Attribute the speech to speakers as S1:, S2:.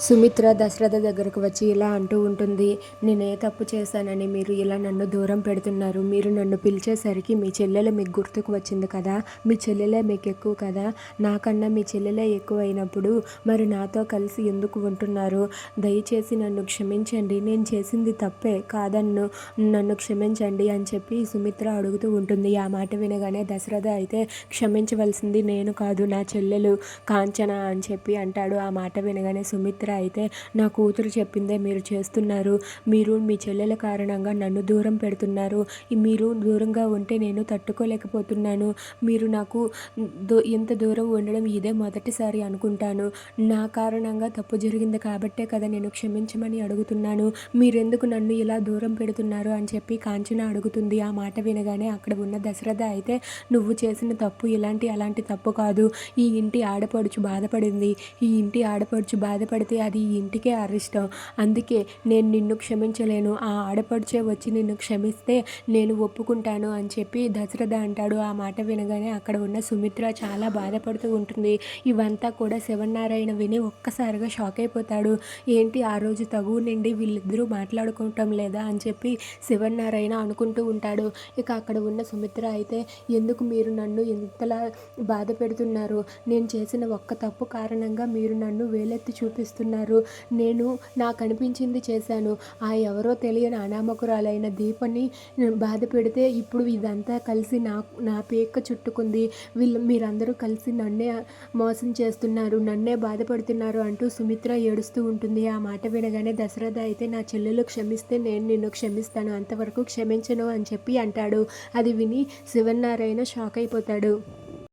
S1: సుమిత్ర దశరథ దగ్గరకు వచ్చి ఇలా అంటూ ఉంటుంది నేను ఏ తప్పు చేశానని మీరు ఇలా నన్ను దూరం పెడుతున్నారు. మీరు నన్ను పిలిచేసరికి మీ చెల్లెలు మీకు గుర్తుకు వచ్చింది కదా? మీ చెల్లెలే మీకు ఎక్కువ కదా? నాకన్నా మీ చెల్లెలే ఎక్కువ అయినప్పుడు మరి నాతో కలిసి ఎందుకు ఉంటున్నారు? దయచేసి నన్ను క్షమించండి. నేను చేసింది తప్పే కాదన్ను నన్ను క్షమించండి అని చెప్పి సుమిత్ర అడుగుతూ ఉంటుంది. ఆ మాట వినగానే దశరథ అయితే క్షమించవలసింది నేను కాదు నా చెల్లెలు కాంచన అని చెప్పి అంటాడు. ఆ మాట వినగానే సుమిత్ర అయితే నా కూతురు చెప్పిందే మీరు చేస్తున్నారు. మీరు మీ చెల్లెల కారణంగా నన్ను దూరం పెడుతున్నారు. మీరు దూరంగా ఉంటే నేను తట్టుకోలేకపోతున్నాను. మీరు నాకు దూ ఇంత దూరం ఉండడం ఇదే మొదటిసారి అనుకుంటాను. నా కారణంగా తప్పు జరిగింది కాబట్టే కదా నేను క్షమించమని అడుగుతున్నాను. మీరెందుకు నన్ను ఇలా దూరం పెడుతున్నారు అని చెప్పి కాంచన అడుగుతుంది. ఆ మాట వినగానే అక్కడ ఉన్న దశరథ అయితే నువ్వు చేసిన తప్పు ఇలాంటి అలాంటి తప్పు కాదు. ఈ ఇంటి ఆడపడుచు బాధపడింది. ఈ ఇంటి ఆడపడుచు బాధపడితే అది ఇంటికే అరిష్టం. అందుకే నేను నిన్ను క్షమించలేను. ఆ ఆడపడుచే వచ్చి నిన్ను క్షమిస్తే నేను ఒప్పుకుంటాను అని చెప్పి దశరథ అంటాడు. ఆ మాట వినగానే అక్కడ ఉన్న సుమిత్ర చాలా బాధపడుతూ ఉంటుంది. ఇవంతా కూడా శివనారాయణ విని ఒక్కసారిగా షాక్ అయిపోతాడు. ఏంటి ఆ రోజు తగువు నుండి వీళ్ళిద్దరూ మాట్లాడుకోవటం లేదా అని చెప్పి శివనారాయణ అనుకుంటూ ఉంటాడు. ఇక అక్కడ ఉన్న సుమిత్ర అయితే ఎందుకు మీరు నన్ను ఇంతలా బాధ పెడుతున్నారు? నేను చేసిన ఒక్క తప్పు కారణంగా మీరు నన్ను వేలెత్తి చూపిస్తున్నారు. నేను నాకు అనిపించింది చేశాను. ఆ ఎవరో తెలియని అనామకురాలైన దీపని బాధ పెడితే ఇప్పుడు ఇదంతా కలిసి నా నా పేక చుట్టుకుంది. వీళ్ళు మీరందరూ కలిసి నన్నే మోసం చేస్తున్నారు నన్నే బాధపడుతున్నారు అంటూ సుమిత్ర ఏడుస్తూ ఉంటుంది. ఆ మాట వినగానే దశరథ అయితే నా చెల్లెలు క్షమిస్తే నేను నిన్ను క్షమిస్తాను అంతవరకు క్షమించను అని చెప్పి అంటాడు. అది విని శివన్నారాయణ షాక్ అయిపోతాడు.